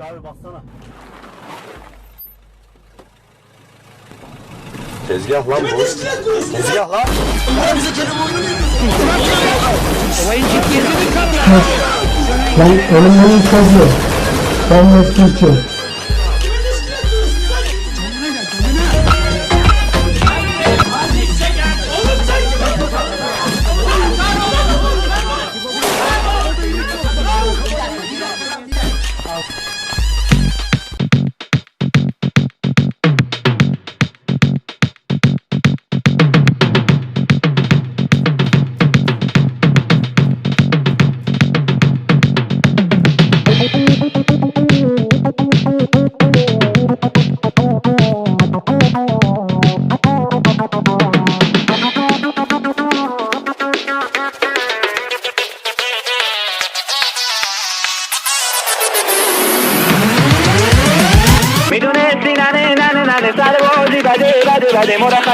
Abi baksana. Tezgah lan bu. Tezgah lan. Ben elimden çocuğu. Ben Mesut'um.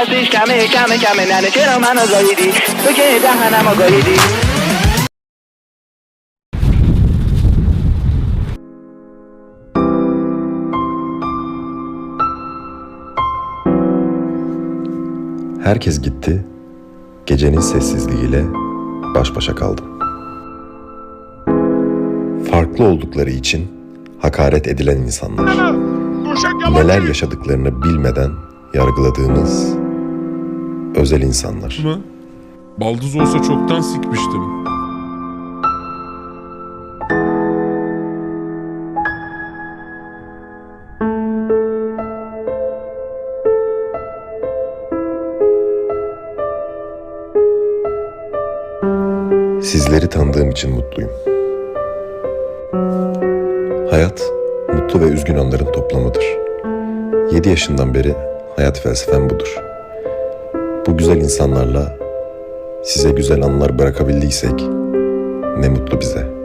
بده مرخصیش کمه کمه کمه ننه چرا منو زاییدی تو که دهنمو گاییدی Herkes gitti. Gecenin sessizliğiyle baş başa kaldım. Farklı oldukları için hakaret edilen insanlar. Neler yaşadıklarını bilmeden yargıladığımız özel insanlar. mı? Baldız olsa çoktan sikmiştim. Sizleri tanıdığım için mutluyum. Hayat, mutlu ve üzgün anların toplamıdır. 7 yaşından beri hayat felsefem budur. Güzel insanlarla size güzel anılar bırakabildiysek ne mutlu bize.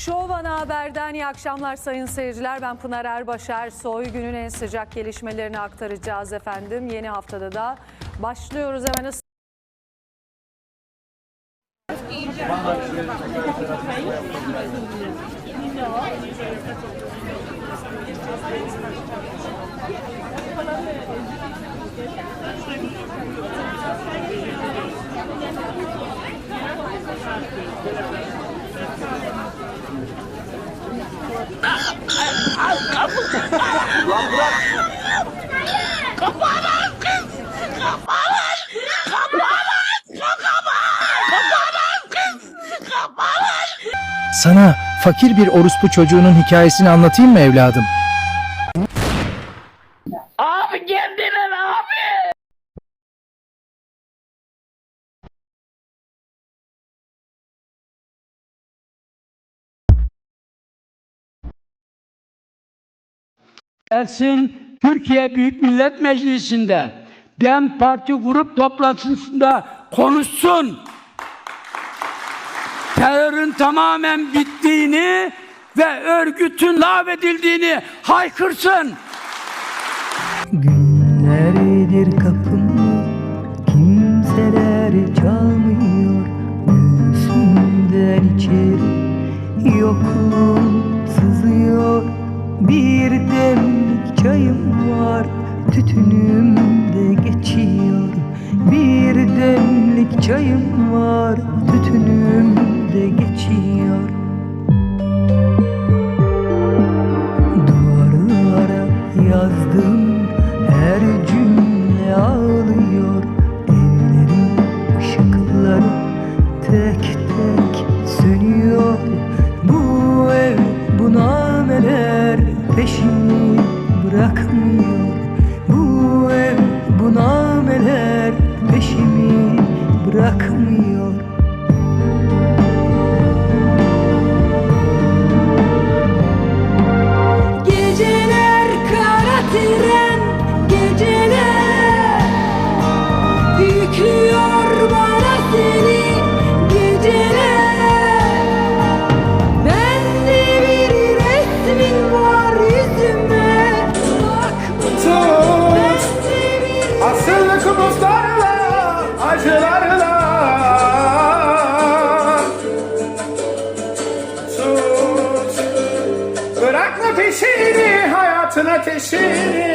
Şov Ana Haber'den iyi akşamlar sayın seyirciler. Ben Pınar Erbaşer. Soy günün en sıcak gelişmelerini aktaracağız efendim. Yeni haftada da başlıyoruz hemen. Sana fakir bir orospu çocuğunun hikayesini anlatayım mı evladım? Abi kendine abi gelsin Türkiye Büyük Millet Meclisi'nde DEM Parti grup toplantısında konuşsun. Terörün tamamen bittiğini ve örgütün lağvedildiğini haykırsın. Günlerdir kapımı kimseler çalmıyor. Göğsümden içeri yokluğum sızıyor. Bir demlik çayım var tütünüm de geçiyor. Bir demlik çayım var tütünüm de geçiyor acontecer.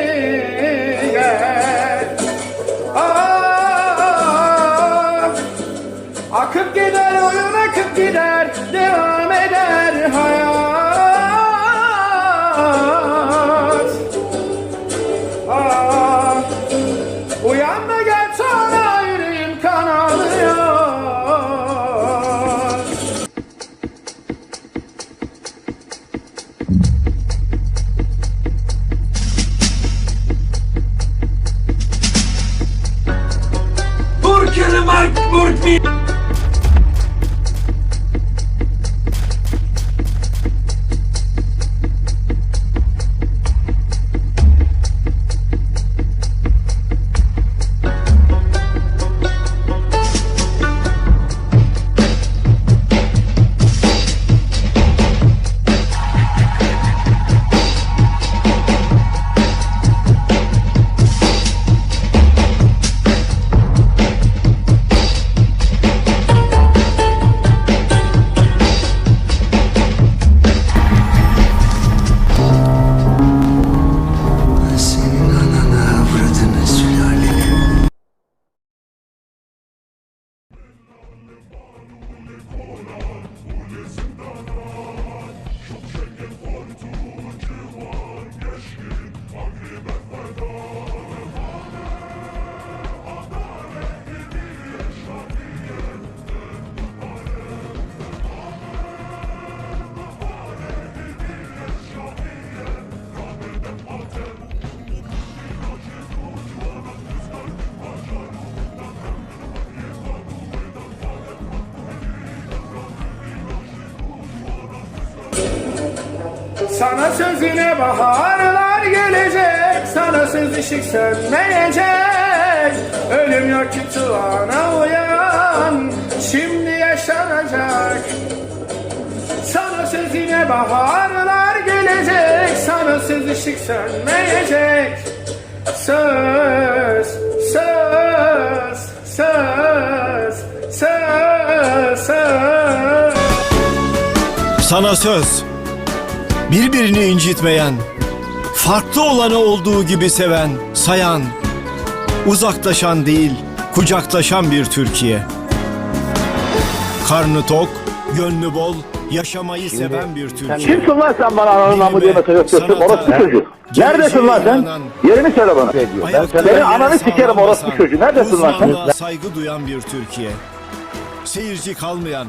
Sana sözüne baharlar gelecek Sana söz ışık sönmeyecek. Ölüm yok ki tuvana uyan Şimdi yaşanacak. Sana sözüne baharlar gelecek Sana söz ışık sönmeyecek. Söz, söz, söz, söz, söz. Sana söz. Birbirini incitmeyen, farklı olanı olduğu gibi seven, sayan, uzaklaşan değil, kucaklaşan bir Türkiye. Karnı tok, gönlü bol, yaşamayı seven bir Türkiye. Kimsin lan sen bana ananın namı diye mesaj atıyorsun orospu çocuğu? geleceğe Neredesin lan sen? Yerini söyle bana. ayakları Senin ananı sikerim orospu çocuğu. Neredesin lan sen? saygı duyan bir Türkiye. Seyirci kalmayan,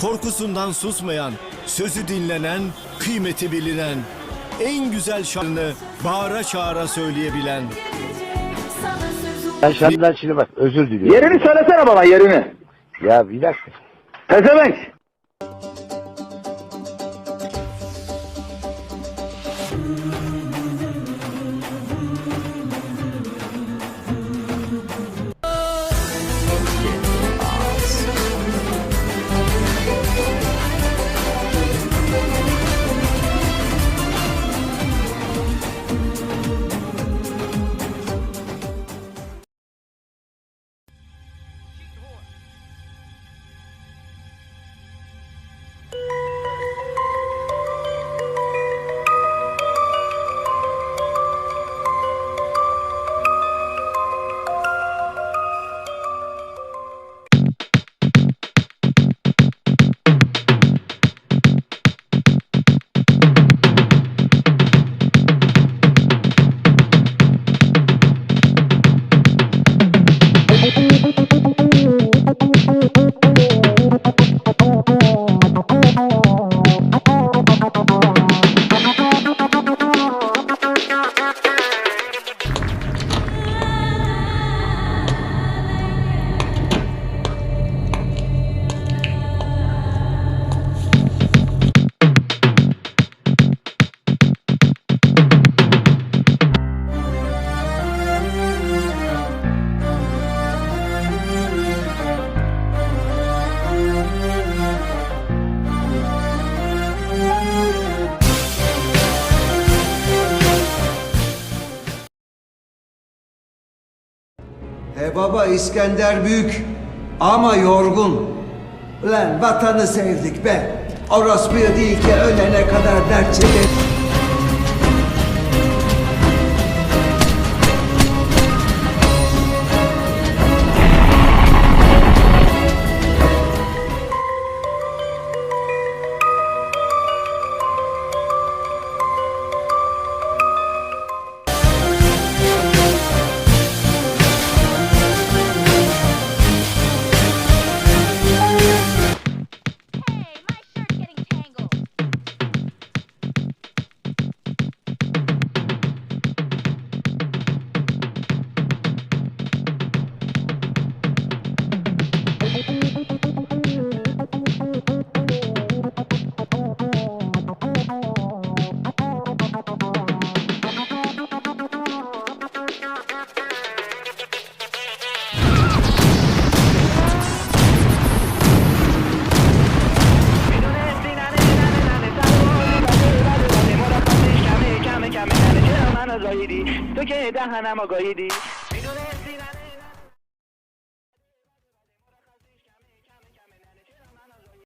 korkusundan susmayan, sözü dinlenen, kıymeti bilinen, en güzel şarkını bağıra çağıra söyleyebilen, Ben senden şimdi bak özür diliyorum. Yerini söylesene bana yerini. Ya bir dakika. Pezevenk. E baba İskender büyük ama yorgun. Ulan vatanı sevdik be. Orospuya değil ki ölene kadar dert çeker. Hannah Magoidi.